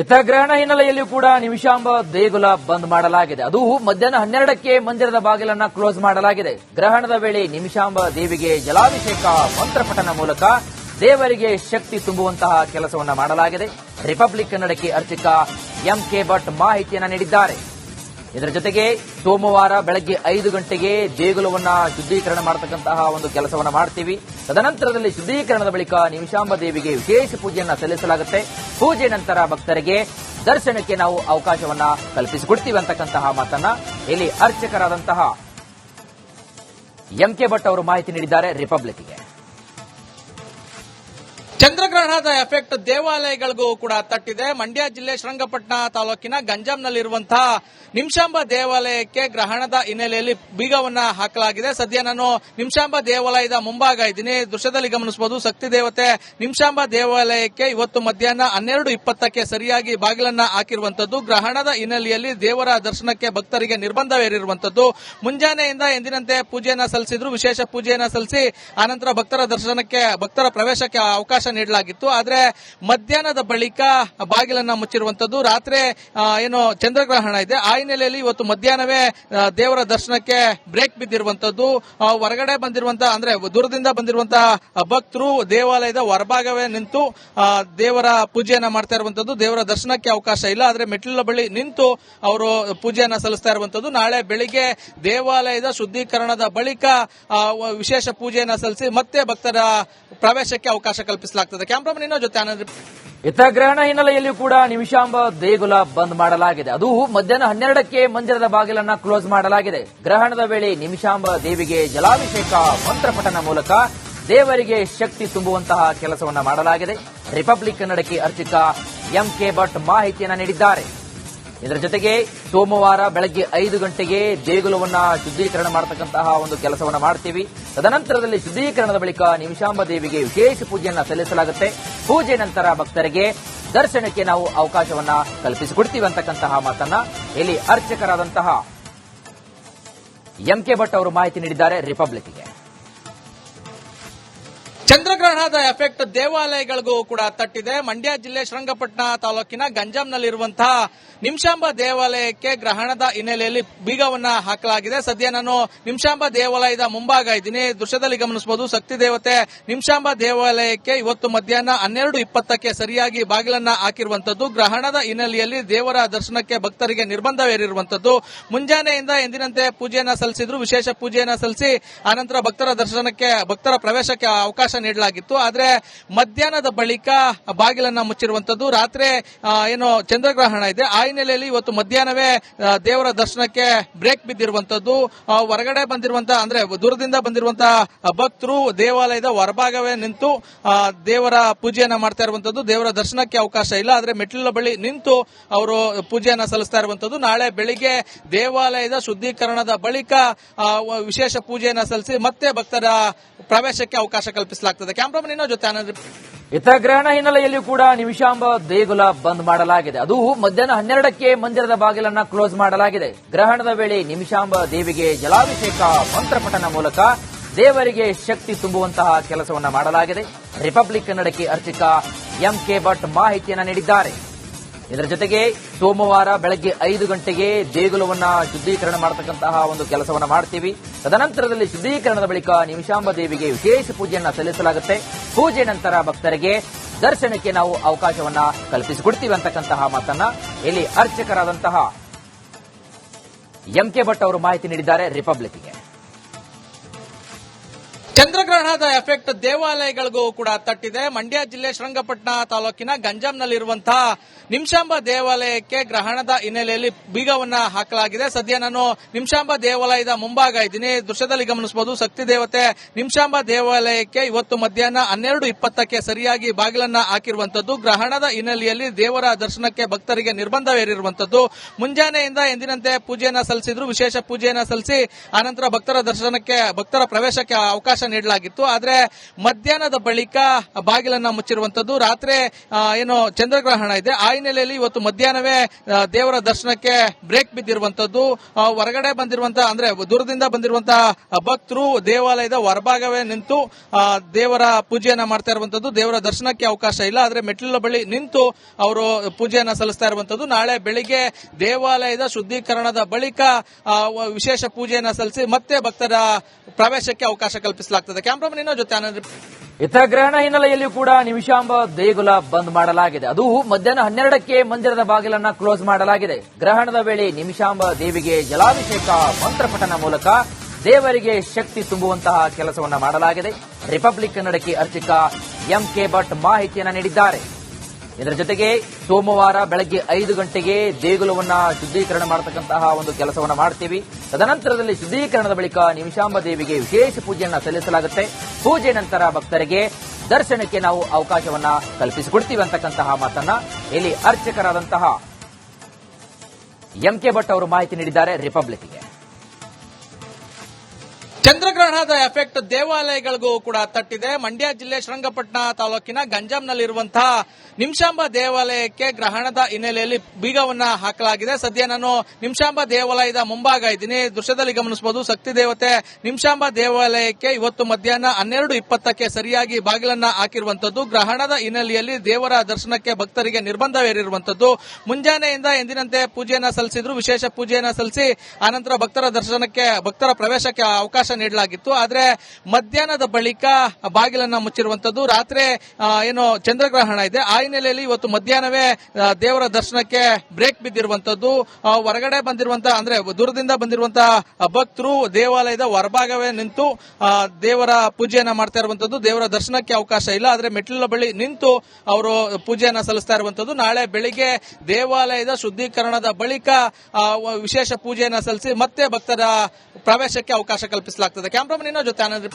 ಇತ್ತ ಗ್ರಹಣ ಹಿನ್ನೆಲೆಯಲ್ಲಿ ಕೂಡ ನಿಮಿಷಾಂಬ ದೇಗುಲ ಬಂದ್ ಮಾಡಲಾಗಿದೆ. ಅದು ಮಧ್ಯಾಹ್ನ ಹನ್ನೆರಡಕ್ಕೆ ಮಂದಿರದ ಬಾಗಿಲನ್ನ ಕ್ಲೋಸ್ ಮಾಡಲಾಗಿದೆ. ಗ್ರಹಣದ ವೇಳೆ ನಿಮಿಷಾಂಬ ದೇವಿಗೆ ಜಲಾಭಿಷೇಕ ಮಂತ್ರಪಠನ ಮೂಲಕ ದೇವರಿಗೆ ಶಕ್ತಿ ತುಂಬುವಂತಹ ಕೆಲಸವನ್ನ ಮಾಡಲಾಗಿದೆ. ರಿಪಬ್ಲಿಕ್ ಕನ್ನಡಕ್ಕೆ ಅರ್ಚಕ ಎಂ ಕೆ ಭಟ್ ಮಾಹಿತಿಯನ್ನ ನೀಡಿದ್ದಾರೆ. ಇದರ ಜೊತೆಗೆ ಸೋಮವಾರ ಬೆಳಗ್ಗೆ ಐದು ಗಂಟೆಗೆ ದೇಗುಲವನ್ನ ಶುದ್ಧೀಕರಣ ಮಾಡತಕ್ಕಂತಹ ಒಂದು ಕೆಲಸವನ್ನ ಮಾಡ್ತೀವಿ. ತದನಂತರದಲ್ಲಿ ಶುದ್ಧೀಕರಣದ ಬಳಿಕ ನಿಮಿಷಾಂಬ ದೇವಿಗೆ ವಿಶೇಷ ಪೂಜೆಯನ್ನ ಸಲ್ಲಿಸಲಾಗುತ್ತೆ. ಪೂಜೆ ನಂತರ ಭಕ್ತರಿಗೆ ದರ್ಶನಕ್ಕೆ ನಾವು ಅವಕಾಶವನ್ನ ಕಲ್ಪಿಸಿಕೊಡ್ತೀವಿ ಅಂತಕ್ಕಂತಹ ಮಾತನ್ನ ಇಲ್ಲಿ ಅರ್ಚಕರಾದಂತಹ ಎಂ ಕೆ ಭಟ್ ಅವರು ಮಾಹಿತಿ ನೀಡಿದ್ದಾರೆ ರಿಪಬ್ಲಿಕ್ಗೆ. ಚಂದ್ರಗ್ರಹಣದ ಎಫೆಕ್ಟ್ ದೇವಾಲಯಗಳಿಗೂ ಕೂಡ ತಟ್ಟಿದೆ. ಮಂಡ್ಯ ಜಿಲ್ಲೆ ಶ್ರಂಗಪಟ್ಟಣ ತಾಲೂಕಿನ ಗಂಜಾಂನಲ್ಲಿರುವಂತಹ ನಿಮಿಷಾಂಬ ದೇವಾಲಯಕ್ಕೆ ಗ್ರಹಣದ ಹಿನ್ನೆಲೆಯಲ್ಲಿ ಬೀಗವನ್ನ ಹಾಕಲಾಗಿದೆ. ಸದ್ಯ ನಾನು ನಿಮಿಷಾಂಬ ದೇವಾಲಯದ ಮುಂಭಾಗ ಇದ್ದೀನಿ. ದೃಶ್ಯದಲ್ಲಿ ಗಮನಿಸಬಹುದು, ಶಕ್ತಿ ದೇವತೆ ನಿಮಿಷಾಂಬ ದೇವಾಲಯಕ್ಕೆ ಇವತ್ತು ಮಧ್ಯಾಹ್ನ ಹನ್ನೆರಡು ಇಪ್ಪತ್ತಕ್ಕೆ ಸರಿಯಾಗಿ ಬಾಗಿಲನ್ನ ಹಾಕಿರುವಂತದ್ದು. ಗ್ರಹಣದ ಹಿನ್ನೆಲೆಯಲ್ಲಿ ದೇವರ ದರ್ಶನಕ್ಕೆ ಭಕ್ತರಿಗೆ ನಿರ್ಬಂಧವೇರಿರುವಂತದ್ದು. ಮುಂಜಾನೆಯಿಂದ ಎಂದಿನಂತೆ ಪೂಜೆಯನ್ನ ಸಲ್ಲಿಸಿದ್ರು. ವಿಶೇಷ ಪೂಜೆಯನ್ನ ಸಲ್ಲಿಸಿ ಆನಂತರ ಭಕ್ತರ ದರ್ಶನಕ್ಕೆ, ಭಕ್ತರ ಪ್ರವೇಶಕ್ಕೆ ಅವಕಾಶ ನೀಡಲಾಗಿತ್ತು ಆದ್ರೆ ಮಧ್ಯಾಹ್ನದ ಬಳಿಕ ಬಾಗಿಲನ್ನ ಮುಚ್ಚಿರುವಂತದ್ದು ರಾತ್ರಿ ಏನು ಚಂದ್ರಗ್ರಹಣ ಇದೆ. ಆ ಹಿನ್ನೆಲೆಯಲ್ಲಿ ಇವತ್ತು ಮಧ್ಯಾಹ್ನವೇ ದೇವರ ದರ್ಶನಕ್ಕೆ ಬ್ರೇಕ್ ಬಿದ್ದಿರುವಂತದ್ದು ಹೊರಗಡೆ ಬಂದಿರುವಂತಹ ಅಂದ್ರೆ ದೂರದಿಂದ ಬಂದಿರುವಂತಹ ಭಕ್ತರು ದೇವಾಲಯದ ಹೊರಭಾಗವೇ ನಿಂತು ದೇವರ ಪೂಜೆಯನ್ನ ಮಾಡ್ತಾ ಇರುವಂತದ್ದು ದೇವರ ದರ್ಶನಕ್ಕೆ ಅವಕಾಶ ಇಲ್ಲ. ಆದ್ರೆ ಮೆಟ್ಟಿಲ ಬಳಿ ನಿಂತು ಅವರು ಪೂಜೆಯನ್ನ ಸಲ್ಲಿಸ್ತಾ ಇರುವಂತದ್ದು ನಾಳೆ ಬೆಳಿಗ್ಗೆ ದೇವಾಲಯದ ಶುದ್ಧೀಕರಣದ ಬಳಿಕ ವಿಶೇಷ ಪೂಜೆಯನ್ನ ಸಲ್ಲಿಸಿ ಮತ್ತೆ ಭಕ್ತರ ಪ್ರವೇಶಕ್ಕೆ ಅವಕಾಶ ಕಲ್ಪಿಸಲಾಗ್ತದೆ. ಕ್ಯಾಮ್ರಾಮನ್ ಇನ್ನೋ ಜೊತೆ ಆನಂದ್ ಹಿತಗ್ರಹಣ ಗ್ರಹಣ ಹಿನ್ನೆಲೆಯಲ್ಲಿ ಕೂಡ ನಿಮಿಷಾಂಬ ದೇಗುಲ ಬಂದ್ ಮಾಡಲಾಗಿದೆ. ಅದು ಮಧ್ಯಾಹ್ನ ಹನ್ನೆರಡಕ್ಕೆ ಮಂದಿರದ ಬಾಗಿಲನ್ನ ಕ್ಲೋಸ್ ಮಾಡಲಾಗಿದೆ. ಗ್ರಹಣದ ವೇಳೆ ನಿಮಿಷಾಂಬ ದೇವಿಗೆ ಜಲಾಭಿಷೇಕ ಮಂತ್ರಪಠನ ಮೂಲಕ ದೇವರಿಗೆ ಶಕ್ತಿ ತುಂಬುವಂತಹ ಕೆಲಸವನ್ನ ಮಾಡಲಾಗಿದೆ. ರಿಪಬ್ಲಿಕ್ ಕನ್ನಡಕ್ಕೆ ಅರ್ಚಕ ಎಂ ಕೆ ಭಟ್ ಮಾಹಿತಿಯನ್ನ ನೀಡಿದ್ದಾರೆ. ಇದರ ಜೊತೆಗೆ ಸೋಮವಾರ ಬೆಳಗ್ಗೆ ಐದು ಗಂಟೆಗೆ ದೇಗುಲವನ್ನ ಶುದ್ಧೀಕರಣ ಮಾಡತಕ್ಕಂತಹ ಒಂದು ಕೆಲಸವನ್ನ ಮಾಡ್ತೀವಿ. ತದನಂತರದಲ್ಲಿ ಶುದ್ಧೀಕರಣದ ಬಳಿಕ ನಿಮಿಷಾಂಬ ದೇವಿಗೆ ವಿಶೇಷ ಪೂಜೆಯನ್ನ ಸಲ್ಲಿಸಲಾಗುತ್ತೆ. ಪೂಜೆ ನಂತರ ಭಕ್ತರಿಗೆ ದರ್ಶನಕ್ಕೆ ನಾವು ಅವಕಾಶವನ್ನ ಕಲ್ಪಿಸಿಕೊಡ್ತೀವಿ ಅಂತಕ್ಕಂತಹ ಮಾತನ್ನ ಇಲ್ಲಿ ಅರ್ಚಕರಾದಂತಹ ಎಂ ಕೆ ಭಟ್ ಅವರು ಮಾಹಿತಿ ನೀಡಿದ್ದಾರೆ ರಿಪಬ್ಲಿಕ್ಗೆ. ಚಂದ್ರಗ್ರಹಣದ ಎಫೆಕ್ಟ್ ದೇವಾಲಯಗಳಿಗೂ ಕೂಡ ತಟ್ಟಿದೆ. ಮಂಡ್ಯ ಜಿಲ್ಲೆ ಶ್ರಂಗಪಟ್ಟಣ ತಾಲೂಕಿನ ಗಂಜಾಂನಲ್ಲಿರುವಂತಹ ನಿಮಿಷಾಂಬ ದೇವಾಲಯಕ್ಕೆ ಗ್ರಹಣದ ಹಿನ್ನೆಲೆಯಲ್ಲಿ ಬೀಗವನ್ನ ಹಾಕಲಾಗಿದೆ. ಸದ್ಯ ನಾನು ನಿಮಿಷಾಂಬ ದೇವಾಲಯದ ಮುಂಭಾಗ ಇದ್ದೀನಿ. ದೃಶ್ಯದಲ್ಲಿ ಗಮನಿಸಬಹುದು, ಶಕ್ತಿ ದೇವತೆ ನಿಮಿಷಾಂಬ ದೇವಾಲಯಕ್ಕೆ ಇವತ್ತು ಮಧ್ಯಾಹ್ನ ಹನ್ನೆರಡು ಇಪ್ಪತ್ತಕ್ಕೆ ಸರಿಯಾಗಿ ಬಾಗಿಲನ್ನ ಹಾಕಿರುವಂತದ್ದು ಗ್ರಹಣದ ಹಿನ್ನೆಲೆಯಲ್ಲಿ ದೇವರ ದರ್ಶನಕ್ಕೆ ಭಕ್ತರಿಗೆ ನಿರ್ಬಂಧವೇರಿರುವಂತದ್ದು ಮುಂಜಾನೆಯಿಂದ ಎಂದಿನಂತೆ ಪೂಜೆಯನ್ನ ಸಲ್ಲಿಸಿದ್ರು. ವಿಶೇಷ ಪೂಜೆಯನ್ನ ಸಲ್ಲಿಸಿ ಆನಂತರ ಭಕ್ತರ ದರ್ಶನಕ್ಕೆ, ಭಕ್ತರ ಪ್ರವೇಶಕ್ಕೆ ಅವಕಾಶ ನೀಡಲಾಗಿತ್ತು. ಆದ್ರೆ ಮಧ್ಯಾಹ್ನದ ಬಳಿಕ ಬಾಗಿಲನ್ನ ಮುಚ್ಚಿರುವಂತದ್ದು ರಾತ್ರಿ ಏನು ಚಂದ್ರಗ್ರಹಣ ಇದೆ. ಆ ಹಿನ್ನೆಲೆಯಲ್ಲಿ ಇವತ್ತು ಮಧ್ಯಾಹ್ನವೇ ದೇವರ ದರ್ಶನಕ್ಕೆ ಬ್ರೇಕ್ ಬಿದ್ದಿರುವಂತದ್ದು ಹೊರಗಡೆ ಬಂದಿರುವಂತಹ ಅಂದ್ರೆ ದೂರದಿಂದ ಬಂದಿರುವಂತಹ ಭಕ್ತರು ದೇವಾಲಯದ ಹೊರಭಾಗವೇ ನಿಂತು ದೇವರ ಪೂಜೆಯನ್ನ ಮಾಡ್ತಾ ಇರುವಂತದ್ದು ದೇವರ ದರ್ಶನಕ್ಕೆ ಅವಕಾಶ ಇಲ್ಲ. ಆದ್ರೆ ಮೆಟ್ಟಿಲ ಬಳಿ ನಿಂತು ಅವರು ಪೂಜೆಯನ್ನ ಸಲ್ಲಿಸ್ತಾ ಇರುವಂತದ್ದು ನಾಳೆ ಬೆಳಿಗ್ಗೆ ದೇವಾಲಯದ ಶುದ್ಧೀಕರಣದ ಬಳಿಕ ವಿಶೇಷ ಪೂಜೆಯನ್ನ ಸಲ್ಲಿಸಿ ಮತ್ತೆ ಭಕ್ತರ ಪ್ರವೇಶಕ್ಕೆ ಅವಕಾಶ ಕಲ್ಪಿಸಲಾಗ್ತದೆ. ಕ್ಯಾಮ್ರಾಮನ್ ಇನ್ನೋ ಜೊತೆ ಆನಂದ್ ಹಿತಗ್ರಹಣ ಗ್ರಹಣ ಹಿನ್ನೆಲೆಯಲ್ಲಿ ಕೂಡ ನಿಮಿಷಾಂಬ ದೇಗುಲ ಬಂದ್ ಮಾಡಲಾಗಿದೆ. ಅದು ಮಧ್ಯಾಹ್ನ ಹನ್ನೆರಡಕ್ಕೆ ಮಂದಿರದ ಬಾಗಿಲನ್ನ ಕ್ಲೋಸ್ ಮಾಡಲಾಗಿದೆ. ಗ್ರಹಣದ ವೇಳೆ ನಿಮಿಷಾಂಬ ದೇವಿಗೆ ಜಲಾಭಿಷೇಕ ಮಂತ್ರಪಠನ ಮೂಲಕ ದೇವರಿಗೆ ಶಕ್ತಿ ತುಂಬುವಂತಹ ಕೆಲಸವನ್ನ ಮಾಡಲಾಗಿದೆ. ರಿಪಬ್ಲಿಕ್ ಕನ್ನಡಕ್ಕೆ ಅರ್ಚಕ ಎಂ ಕೆ ಭಟ್ ಮಾಹಿತಿಯನ್ನ ನೀಡಿದ್ದಾರೆ. ಇದರ ಜೊತೆಗೆ ಸೋಮವಾರ ಬೆಳಗ್ಗೆ ಐದು ಗಂಟೆಗೆ ದೇಗುಲವನ್ನ ಶುದ್ಧೀಕರಣ ಮಾಡತಕ್ಕಂತಹ ಒಂದು ಕೆಲಸವನ್ನ ಮಾಡ್ತೀವಿ. ತದನಂತರದಲ್ಲಿ ಶುದ್ಧೀಕರಣದ ಬಳಿಕ ನಿಮಿಷಾಂಬ ದೇವಿಗೆ ವಿಶೇಷ ಪೂಜೆಯನ್ನ ಸಲ್ಲಿಸಲಾಗುತ್ತೆ. ಪೂಜೆ ನಂತರ ಭಕ್ತರಿಗೆ ದರ್ಶನಕ್ಕೆ ನಾವು ಅವಕಾಶವನ್ನ ಕಲ್ಪಿಸಿಕೊಡ್ತೀವಿ ಅಂತಕ್ಕಂತಹ ಮಾತನ್ನ ಇಲ್ಲಿ ಅರ್ಚಕರಾದಂತಹ ಎಂ ಕೆ ಭಟ್ ಅವರು ಮಾಹಿತಿ ನೀಡಿದ್ದಾರೆ ರಿಪಬ್ಲಿಕ್ಗೆ. ಚಂದ್ರಗ್ರಹಣದ ಎಫೆಕ್ಟ್ ದೇವಾಲಯಗಳಿಗೂ ಕೂಡ ತಟ್ಟಿದೆ. ಮಂಡ್ಯ ಜಿಲ್ಲೆ ಶ್ರಂಗಪಟ್ಟಣ ತಾಲೂಕಿನ ಗಂಜಾಂನಲ್ಲಿರುವಂತಹ ನಿಮಿಷಾಂಬ ದೇವಾಲಯಕ್ಕೆ ಗ್ರಹಣದ ಹಿನ್ನೆಲೆಯಲ್ಲಿ ಬೀಗವನ್ನ ಹಾಕಲಾಗಿದೆ. ಸದ್ಯ ನಾನು ನಿಮಿಷಾಂಬ ದೇವಾಲಯದ ಮುಂಭಾಗ ಇದ್ದೀನಿ. ದೃಶ್ಯದಲ್ಲಿ ಗಮನಿಸಬಹುದು, ಶಕ್ತಿ ದೇವತೆ ನಿಮಿಷಾಂಬ ದೇವಾಲಯಕ್ಕೆ ಇವತ್ತು ಮಧ್ಯಾಹ್ನ ಹನ್ನೆರಡು ಇಪ್ಪತ್ತಕ್ಕೆ ಸರಿಯಾಗಿ ಬಾಗಿಲನ್ನ ಹಾಕಿರುವಂತದ್ದು ಗ್ರಹಣದ ಹಿನ್ನೆಲೆಯಲ್ಲಿ ದೇವರ ದರ್ಶನಕ್ಕೆ ಭಕ್ತರಿಗೆ ನಿರ್ಬಂಧವೇರಿರುವಂತದ್ದು ಮುಂಜಾನೆಯಿಂದ ಎಂದಿನಂತೆ ಪೂಜೆಯನ್ನ ಸಲ್ಲಿಸಿದ್ರು. ವಿಶೇಷ ಪೂಜೆಯನ್ನ ಸಲ್ಲಿಸಿ ಆನಂತರ ಭಕ್ತರ ದರ್ಶನಕ್ಕೆ, ಭಕ್ತರ ಪ್ರವೇಶಕ್ಕೆ ಅವಕಾಶ ನೀಡಲಾಗಿತ್ತು ನೀಡಲಾಗಿತ್ತು ಆದ್ರೆ ಮಧ್ಯಾಹ್ನದ ಬಳಿಕ ಬಾಗಿಲನ್ನ ಮುಚ್ಚಿರುವಂತದ್ದು. ರಾತ್ರಿ ಏನು ಚಂದ್ರಗ್ರಹಣ ಇದೆ. ಆ ಹಿನ್ನೆಲೆಯಲ್ಲಿ ಇವತ್ತು ಮಧ್ಯಾಹ್ನವೇ ದೇವರ ದರ್ಶನಕ್ಕೆ ಬ್ರೇಕ್ ಬಿದ್ದಿರುವಂತದ್ದು. ಹೊರಗಡೆ ಬಂದಿರುವಂತಹ ಅಂದ್ರೆ ದೂರದಿಂದ ಬಂದಿರುವಂತಹ ಭಕ್ತರು ದೇವಾಲಯದ ಹೊರಭಾಗವೇ ನಿಂತು ದೇವರ ಪೂಜೆಯನ್ನ ಮಾಡ್ತಾ ಇರುವಂತದ್ದು. ದೇವರ ದರ್ಶನಕ್ಕೆ ಅವಕಾಶ ಇಲ್ಲ. ಆದ್ರೆ ಮೆಟ್ಟಿಲ ಬಳಿ ನಿಂತು ಅವರು ಪೂಜೆಯನ್ನ ಸಲ್ಲಿಸ್ತಾ ಇರುವಂತದ್ದು. ನಾಳೆ ಬೆಳಿಗ್ಗೆ ದೇವಾಲಯದ ಶುದ್ಧೀಕರಣದ ಬಳಿಕ ವಿಶೇಷ ಪೂಜೆಯನ್ನ ಸಲ್ಲಿಸಿ ಮತ್ತೆ ಭಕ್ತರ ಪ್ರವೇಶಕ್ಕೆ ಅವಕಾಶ ಕಲ್ಪಿಸಲಾಗ್ತದೆ. ಇನ್ನೋ ಜೊತೆ ಆನಂದ್ ಇತರ ಗ್ರಹಣ ಹಿನ್ನೆಲೆಯಲ್ಲಿ ಕೂಡ ನಿಮಿಷಾಂಬ ದೇಗುಲ ಬಂದ್ ಮಾಡಲಾಗಿದೆ. ಅದು ಮಧ್ಯಾಹ್ನ ಹನ್ನೆರಡಕ್ಕೆ ಮಂದಿರದ ಬಾಗಿಲನ್ನ ಕ್ಲೋಸ್ ಮಾಡಲಾಗಿದೆ. ಗ್ರಹಣದ ವೇಳೆ ನಿಮಿಷಾಂಬ ದೇವಿಗೆ ಜಲಾಭಿಷೇಕ ಮಂತ್ರಪಠನ ಮೂಲಕ ದೇವರಿಗೆ ಶಕ್ತಿ ತುಂಬುವಂತಹ ಕೆಲಸವನ್ನ ಮಾಡಲಾಗಿದೆ. ರಿಪಬ್ಲಿಕ್ ಕನ್ನಡಕ್ಕೆ ಅರ್ಚಕ ಎಂಕೆ ಭಟ್ ಮಾಹಿತಿಯನ್ನು ನೀಡಿದ್ದಾರೆ. ಇದರ ಜೊತೆಗೆ ಸೋಮವಾರ ಬೆಳಗ್ಗೆ ಐದು ಗಂಟೆಗೆ ದೇಗುಲವನ್ನ ಶುದ್ಧೀಕರಣ ಮಾಡತಕ್ಕಂತಹ ಒಂದು ಕೆಲಸವನ್ನ ಮಾಡ್ತೀವಿ. ತದನಂತರದಲ್ಲಿ ಶುದ್ಧೀಕರಣದ ಬಳಿಕ ನಿಮಿಷಾಂಬ ದೇವಿಗೆ ವಿಶೇಷ ಪೂಜೆಯನ್ನ ಸಲ್ಲಿಸಲಾಗುತ್ತೆ. ಪೂಜೆ ನಂತರ ಭಕ್ತರಿಗೆ ದರ್ಶನಕ್ಕೆ ನಾವು ಅವಕಾಶವನ್ನ ಕಲ್ಪಿಸಿಕೊಡ್ತೀವಿ ಅಂತಕ್ಕಂತಹ ಮಾತನ್ನ ಇಲ್ಲಿ ಅರ್ಚಕರಾದಂತಹ ಎಂಕೆ ಭಟ್ ಅವರು ಮಾಹಿತಿ ನೀಡಿದ್ದಾರೆ ರಿಪಬ್ಲಿಕ್ಗೆ. ಚಂದ್ರಗ್ರಹಣದ ಎಫೆಕ್ಟ್ ದೇವಾಲಯಗಳಿಗೂ ಕೂಡ ತಟ್ಟಿದೆ. ಮಂಡ್ಯ ಜಿಲ್ಲೆ ಶ್ರಂಗಪಟ್ಟಣ ತಾಲೂಕಿನ ಗಂಜಾಂನಲ್ಲಿರುವಂತಹ ನಿಮಿಷಾಂಬ ದೇವಾಲಯಕ್ಕೆ ಗ್ರಹಣದ ಹಿನ್ನೆಲೆಯಲ್ಲಿ ಬೀಗವನ್ನ ಹಾಕಲಾಗಿದೆ. ಸದ್ಯ ನಾನು ನಿಮಿಷಾಂಬ ದೇವಾಲಯದ ಮುಂಭಾಗ ಇದ್ದೀನಿ. ದೃಶ್ಯದಲ್ಲಿ ಗಮನಿಸಬಹುದು, ಶಕ್ತಿ ದೇವತೆ ನಿಮಿಷಾಂಬ ದೇವಾಲಯಕ್ಕೆ ಇವತ್ತು ಮಧ್ಯಾಹ್ನ ಹನ್ನೆರಡು ಇಪ್ಪತ್ತಕ್ಕೆ ಸರಿಯಾಗಿ ಬಾಗಿಲನ್ನ ಹಾಕಿರುವಂತದ್ದು ಗ್ರಹಣದ ಹಿನ್ನೆಲೆಯಲ್ಲಿ ದೇವರ ದರ್ಶನಕ್ಕೆ ಭಕ್ತರಿಗೆ ನಿರ್ಬಂಧವೇರಿರುವಂತದ್ದು ಮುಂಜಾನೆಯಿಂದ ಎಂದಿನಂತೆ ಪೂಜೆಯನ್ನ ಸಲ್ಲಿಸಿದ್ರು. ವಿಶೇಷ ಪೂಜೆಯನ್ನ ಸಲ್ಲಿಸಿ ಆನಂತರ ಭಕ್ತರ ದರ್ಶನಕ್ಕೆ, ಭಕ್ತರ ಪ್ರವೇಶಕ್ಕೆ ಅವಕಾಶ ನೀಡಲಾಗಿತ್ತು ಆದ್ರೆ ಮಧ್ಯಾಹ್ನದ ಬಳಿಕ ಬಾಗಿಲನ್ನು ಮುಚ್ಚಿರುವಂತದ್ದು ರಾತ್ರಿ ಏನು ಚಂದ್ರಗ್ರಹಣ ಇದೆ. ಆ ಹಿನ್ನೆಲೆಯಲ್ಲಿ ಇವತ್ತು ಮಧ್ಯಾಹ್ನವೇ ದೇವರ ದರ್ಶನಕ್ಕೆ ಬ್ರೇಕ್ ಬಿದ್ದಿರುವಂತದ್ದು. ಹೊರಗಡೆ ಬಂದಿರುವಂತಹ ಅಂದ್ರೆ ದೂರದಿಂದ ಬಂದಿರುವಂತಹ ಭಕ್ತರು ದೇವಾಲಯದ ಹೊರಭಾಗವೇ ನಿಂತು ದೇವರ ಪೂಜೆಯನ್ನ ಮಾಡ್ತಾ ಇರುವಂತದ್ದು. ದೇವರ ದರ್ಶನಕ್ಕೆ ಅವಕಾಶ ಇಲ್ಲ. ಆದ್ರೆ ಮೆಟ್ಟಿಲ ಬಳಿ ನಿಂತು ಅವರು ಪೂಜೆಯನ್ನ ಸಲ್ಲಿಸ್ತಾ ಇರುವಂತದ್ದು. ನಾಳೆ ಬೆಳಿಗ್ಗೆ ದೇವಾಲಯದ ಶುದ್ಧೀಕರಣದ ಬಳಿಕ ವಿಶೇಷ ಪೂಜೆಯನ್ನ ಸಲ್ಲಿಸಿ ಮತ್ತೆ ಭಕ್ತರ ಪ್ರವೇಶಕ್ಕೆ ಅವಕಾಶ ಕಲ್ಪಿಸಲಾಗ್ತದೆ ಕ್ಯಾಮ್ರಾಮನ್ ಇನ್ನೋ ಜೊತೆ ಆನಂದ್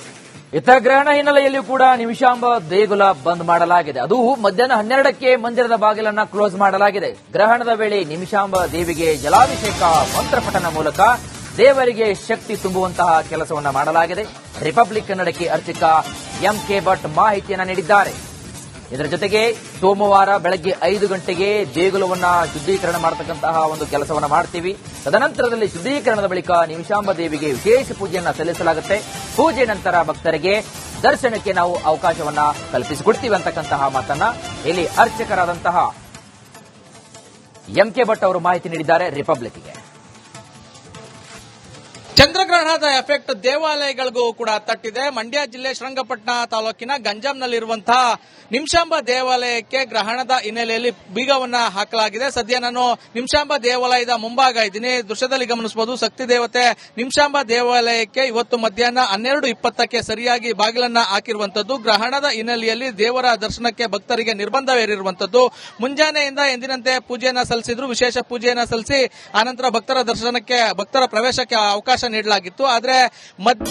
ಇತರ ಗ್ರಹಣ ಹಿನ್ನೆಲೆಯಲ್ಲಿಯೂ ಕೂಡ ನಿಮಿಷಾಂಬ ದೇಗುಲ ಬಂದ್ ಮಾಡಲಾಗಿದೆ. ಅದು ಮಧ್ಯಾಹ್ನ ಹನ್ನೆರಡಕ್ಕೆ ಮಂದಿರದ ಬಾಗಿಲನ್ನ ಕ್ಲೋಸ್ ಮಾಡಲಾಗಿದೆ. ಗ್ರಹಣದ ವೇಳೆ ನಿಮಿಷಾಂಬ ದೇವಿಗೆ ಜಲಾಭಿಷೇಕ ಮಂತ್ರಪಠನ ಮೂಲಕ ದೇವರಿಗೆ ಶಕ್ತಿ ತುಂಬುವಂತಹ ಕೆಲಸವನ್ನ ಮಾಡಲಾಗಿದೆ. ರಿಪಬ್ಲಿಕ್ ಕನ್ನಡಕ್ಕೆ ಅರ್ಚಕ ಎಂಕೆ ಭಟ್ ಮಾಹಿತಿಯನ್ನ ನೀಡಿದ್ದಾರೆ. ಇದರ ಜೊತೆಗೆ ಸೋಮವಾರ ಬೆಳಗ್ಗೆ ಐದು ಗಂಟೆಗೆ ದೇಗುಲವನ್ನ ಶುದ್ಧೀಕರಣ ಮಾಡತಕ್ಕಂತಹ ಒಂದು ಕೆಲಸವನ್ನ ಮಾಡ್ತೀವಿ. ತದನಂತರದಲ್ಲಿ ಶುದ್ಧೀಕರಣದ ಬಳಿಕ ನಿಮಿಷಾಂಬ ದೇವಿಗೆ ವಿಶೇಷ ಪೂಜೆಯನ್ನ ಸಲ್ಲಿಸಲಾಗುತ್ತೆ. ಪೂಜೆ ನಂತರ ಭಕ್ತರಿಗೆ ದರ್ಶನಕ್ಕೆ ನಾವು ಅವಕಾಶವನ್ನ ಕಲ್ಪಿಸಿಕೊಡ್ತೀವಿ ಅಂತಕ್ಕಂತಹ ಮಾತನ್ನ ಇಲ್ಲಿ ಅರ್ಚಕರಾದಂತಹ ಎಂಕೆ ಭಟ್ ಅವರು ಮಾಹಿತಿ ನೀಡಿದ್ದಾರೆ ರಿಪಬ್ಲಿಕ್ಗೆ. ಚಂದ್ರಗ್ರಹಣದ ಎಫೆಕ್ಟ್ ದೇವಾಲಯಗಳಿಗೂ ಕೂಡ ತಟ್ಟಿದೆ. ಮಂಡ್ಯ ಜಿಲ್ಲೆ ಶ್ರಂಗಪಟ್ಟಣ ತಾಲೂಕಿನ ಗಂಜಾಂನಲ್ಲಿರುವಂತಹ ನಿಮಿಷಾಂಬ ದೇವಾಲಯಕ್ಕೆ ಗ್ರಹಣದ ಹಿನ್ನೆಲೆಯಲ್ಲಿ ಬೀಗವನ್ನ ಹಾಕಲಾಗಿದೆ. ಸದ್ಯ ನಾನು ನಿಮಿಷಾಂಬ ದೇವಾಲಯದ ಮುಂಭಾಗ ಇದ್ದೀನಿ. ದೃಶ್ಯದಲ್ಲಿ ಗಮನಿಸಬಹುದು, ಶಕ್ತಿ ದೇವತೆ ನಿಮಿಷಾಂಬ ದೇವಾಲಯಕ್ಕೆ ಇವತ್ತು ಮಧ್ಯಾಹ್ನ ಹನ್ನೆರಡು ಇಪ್ಪತ್ತಕ್ಕೆ ಸರಿಯಾಗಿ ಬಾಗಿಲನ್ನ ಹಾಕಿರುವಂತದ್ದು. ಗ್ರಹಣದ ಹಿನ್ನೆಲೆಯಲ್ಲಿ ದೇವರ ದರ್ಶನಕ್ಕೆ ಭಕ್ತರಿಗೆ ನಿರ್ಬಂಧವೇರಿರುವಂತದ್ದು. ಮುಂಜಾನೆಯಿಂದ ಎಂದಿನಂತೆ ಪೂಜೆಯನ್ನ ಸಲ್ಲಿಸಿದ್ರು. ವಿಶೇಷ ಪೂಜೆಯನ್ನ ಸಲ್ಲಿಸಿ ಆನಂತರ ಭಕ್ತರ ದರ್ಶನಕ್ಕೆ, ಭಕ್ತರ ಪ್ರವೇಶಕ್ಕೆ ಅವಕಾಶ ನೀಡಲಾಗಿತ್ತು ಆದ್ರೆ ಮದ್